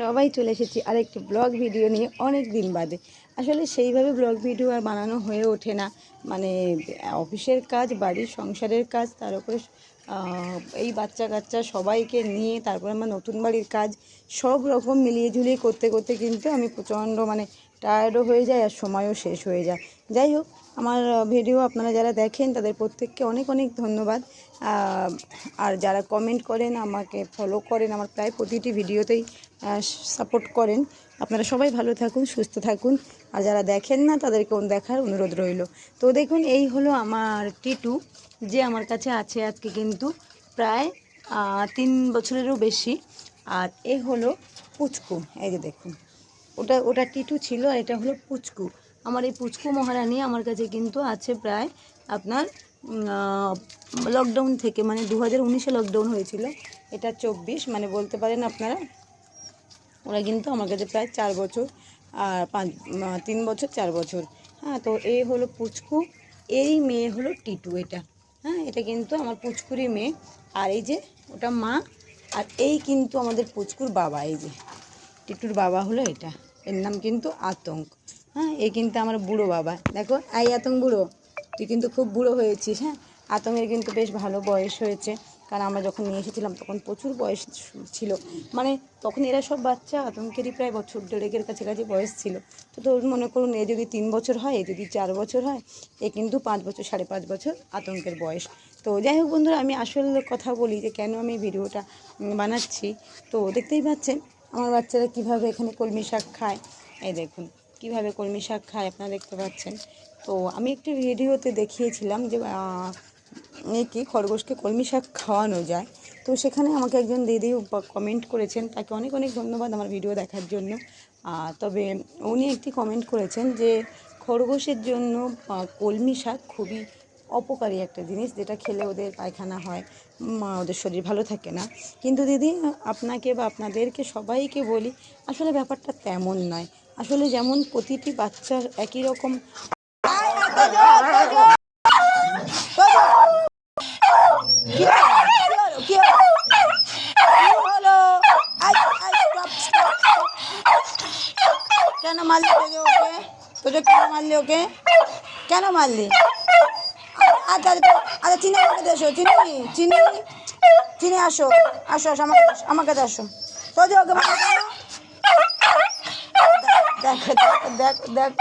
সবাই চলে এসেছি আরেকটি ব্লগ ভিডিও নিয়ে অনেক দিন বাদে। আসলে সেইভাবে ব্লগ ভিডিও আর বানানো হয়ে ওঠে না। মানে অফিসের কাজ, বাড়ির সংসারের কাজ, তার উপরে এই বাচ্চা কাচ্চা সবাইকে নিয়ে, তারপরে আমার নতুন বাড়ির কাজ, সব রকম মিলিয়ে ঝুলিয়ে করতে করতে কিন্তু আমি প্রচণ্ড মানে টায়ার্ডও হয়ে যায় আর সময়ও শেষ হয়ে যায়। যাই হোক, আমার ভিডিও আপনারা যারা দেখেন, তাদের প্রত্যেককে অনেক অনেক ধন্যবাদ। আর যারা কমেন্ট করেন, আমাকে ফলো করেন, আমার প্রায় প্রতিটি ভিডিওতেই সাপোর্ট করেন। আপনারা সবাই ভালো থাকুন, সুস্থ থাকুন। আর যারা দেখেন না তাদেরকে দেখার অনুরোধ রইল। তো দেখুন, এই হলো আমার টিটু, যে আমার কাছে আছে আজকে কিন্তু প্রায় তিন বছরেরও বেশি। আর এ হলো পুচকু, এই যে দেখুন। ওটা ওটা টিটু ছিল আর এটা হলো পুচকু। আমার এই পুচকু মহারানী আমার কাছে কিন্তু আছে প্রায় আপনার লকডাউন থেকে মানে দু হাজার উনিশে লকডাউন হয়েছিল। এটা চব্বিশ মানে বলতে পারেন আপনারা, ওরা কিন্তু আমার কাছে প্রায় চার বছর, আর পাঁচ তিন বছর, চার বছর। হ্যাঁ তো এই হলো পুচকু, এই মেয়ে হলো টিটু এটা। হ্যাঁ এটা কিন্তু আমার পুচকুরই মেয়ে। আর এই যে ওটা মা, আর এই কিন্তু আমাদের পুচকুর বাবা, এই যে। টিটুর বাবা হলো এটা। এর নাম কিন্তু আতঙ্ক। হ্যাঁ এ কিন্তু আমার বুড়ো বাবা। দেখো এই আতঙ্ক বুড়ো। তুই কিন্তু খুব বুড়ো হয়েছিস হ্যাঁ? আতঙ্কের কিন্তু বেশ ভালো বয়স হয়েছে। কারণ আমরা যখন নিয়ে এসেছিলাম, তখন প্রচুর বয়স ছিল। মানে তখন এরা সব বাচ্চা, আতঙ্কেরই প্রায় বছর দেড়েকের কাছাকাছি বয়স ছিল। তো ধরুন, মনে করুন, এ যদি তিন বছর হয়, এ যদি চার বছর হয়, এ কিন্তু পাঁচ বছর, সাড়ে পাঁচ বছর আতঙ্কের বয়স। তো যাই হোক বন্ধুরা, আমি আসল কথা বলি যে কেন আমি ভিডিওটা বানাচ্ছি। তো দেখতেই পাচ্ছেন আমার বাচ্চারা কীভাবে এখানে কলমি শাক খায়? এই দেখুন, কীভাবে কলমি শাক খায় আপনারা দেখতে পাচ্ছেন। তো আমি একটি ভিডিওতে দেখিয়েছিলাম যে কি খরগোশকে কলমি শাক খাওয়ানো যায়। তো সেখানে আমাকে একজন দিদি কমেন্ট করেছেন, তাকে অনেক অনেক ধন্যবাদ আমার ভিডিও দেখার জন্য। তবে উনি একটি কমেন্ট করেছেন যে, খরগোশের জন্য কলমি শাক খুবই অপকারী একটা জিনিস যেটা খেলে ওদের পায়খানা হয়। মা, ওদের শরীর ভালো থাকে না। কিন্তু দিদি, আপনাকে বা আপনাদেরকে সবাইকে বলি, আসলে ব্যাপারটা তেমন নয়। আসলে যেমন প্রতিটি বাচ্চার একই রকম কেন মারলি ওকে? তোকে কেন মারলি ওকে? কেন মারলি? আচ্ছা আচ্ছা আচ্ছা চিনি আমাকে দেশো চিনি চিনি চিনি আসো আসো আসো, আমাকে আসো আমাকে আসো। তো ওকে? দেখ দেখ দেখ দেখ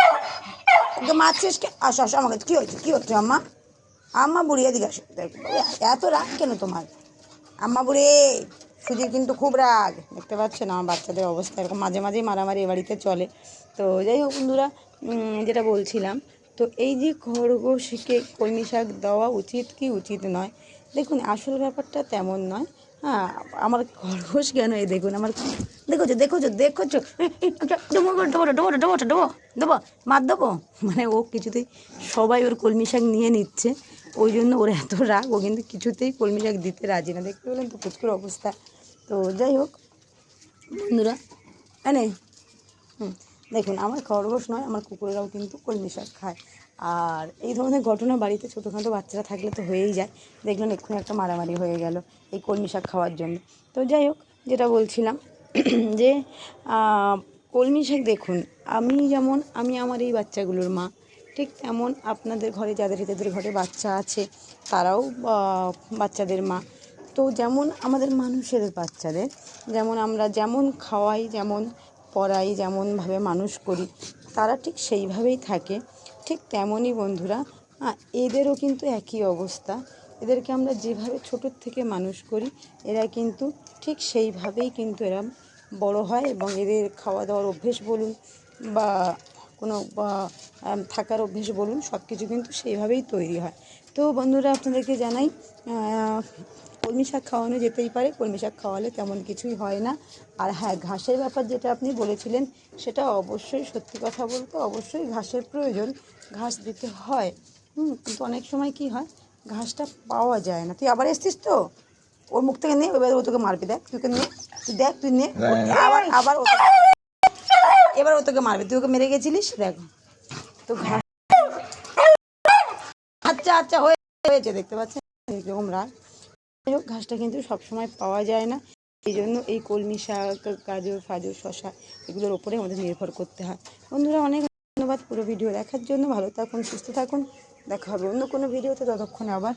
ওকে মারছিস কে? আসো আসো, আমাকে, কী হয়েছে, কী হচ্ছে, আম্মা? আম্মা বুড়ি, এদিকে আসো, দেখ এত রাগ কেন তোমার? আম্মা বুড়ি, সুজির কিন্তু খুব রাগ, দেখতে পাচ্ছেন আমার বাচ্চাদের অবস্থা, এরকম মাঝে, মাঝেই মারামারি এ বাড়িতে চলে। তো যাই হোক বন্ধুরা যেটা বলছিলাম তো এই যে খরগোশকে কলমি শাক দেওয়া উচিত কি উচিত নয়? দেখুন, আসল ব্যাপারটা তেমন নয়। হ্যাঁ আমার খরগোশ কেন এই দেখুন, আমার দেখোছো দেখোছো দেখোছো? ডবো দেবো মার দেবো। মানে ও কিছুতেই, সবাই ওর কলমি শাক নিয়ে নিচ্ছে। ওই জন্য ওর এত রাগ, ও কিন্তু কিছুতেই কলমি শাক দিতে রাজি না। দেখতে পেলেন তো পুচকুর অবস্থা। তো যাই হোক, বন্ধুরা এনে হুম দেখুন, আমার খরগোশ নয়, আমার কুকুরেরাও কিন্তু কলমি শাক খায়। আর এই ধরনের ঘটনা বাড়িতে ছোটোখাটো বাচ্চারা থাকলে তো হয়েই যায়। দেখলেন এক্ষুনি একটা মারামারি হয়ে গেল এই কলমি শাক খাওয়ার জন্য। তো যাই হোক, যেটা বলছিলাম যে কলমি শাক দেখুন, আমি যেমন, আমি আমার এই বাচ্চাগুলোর মা, ঠিক তেমন আপনাদের ঘরে, যাদের যাদের ঘরে বাচ্চা আছে, তারাও বাচ্চাদের মা। তো যেমন আমাদের মানুষের বাচ্চাদের, যেমন আমরা যেমন খাওয়াই, যেমন পড়াই যেমনভাবে মানুষ করি, তারা ঠিক সেইভাবেই থাকে। ঠিক তেমনই বন্ধুরা এদেরও কিন্তু একই অবস্থা। এদেরকে আমরা যেভাবে ছোটোর থেকে মানুষ করি, এরা কিন্তু ঠিক সেইভাবেই কিন্তু এরা বড় হয় এবং এদের খাওয়া দাওয়ার অভ্যেস বলুন বা কোনো থাকার অভ্যেস বলুন সব কিছু কিন্তু সেইভাবেই তৈরি হয়। তো বন্ধুরা, আপনাদেরকে জানাই কলমি শাক খাওয়ানো যেতেই পারে কলমি শাক খাওয়ালে তেমন কিছুই হয় না। আর হ্যাঁ ঘাসের ব্যাপার যেটা আপনি বলেছিলেন সেটা অবশ্যই সত্যি কথা বলতে অবশ্যই ঘাসের প্রয়োজন ঘাস দিতে হয়। হুম কিন্তু অনেক সময় কি হয় ঘাসটা পাওয়া যায় না। তুই আবার এসছিস তো? ওর মুখ থেকে নে এবার ও তোকে মারবি দেখ তুই নে তুই দেখ তুই নে। আবার আবার ও এবার ও তোকে মারবে। তুই ওকে মেরে গেছিলিস? দেখ। তো ঘাস আচ্ছা আচ্ছা হয়ে- হয়েছে দেখতে পাচ্ছেন? এরকম রাগ ঘাসটা কিন্তু সবসময় পাওয়া যায় না। এই জন্য এই কলমি শাক, গাজর, ফাজর শশা এগুলোর ওপরে আমাদের নির্ভর করতে হয়। বন্ধুরা, অনেক ধন্যবাদ পুরো ভিডিও দেখার জন্য। ভালো থাকুন, সুস্থ থাকুন। দেখা হবে অন্য কোনো ভিডিওতে। ততক্ষণ আবার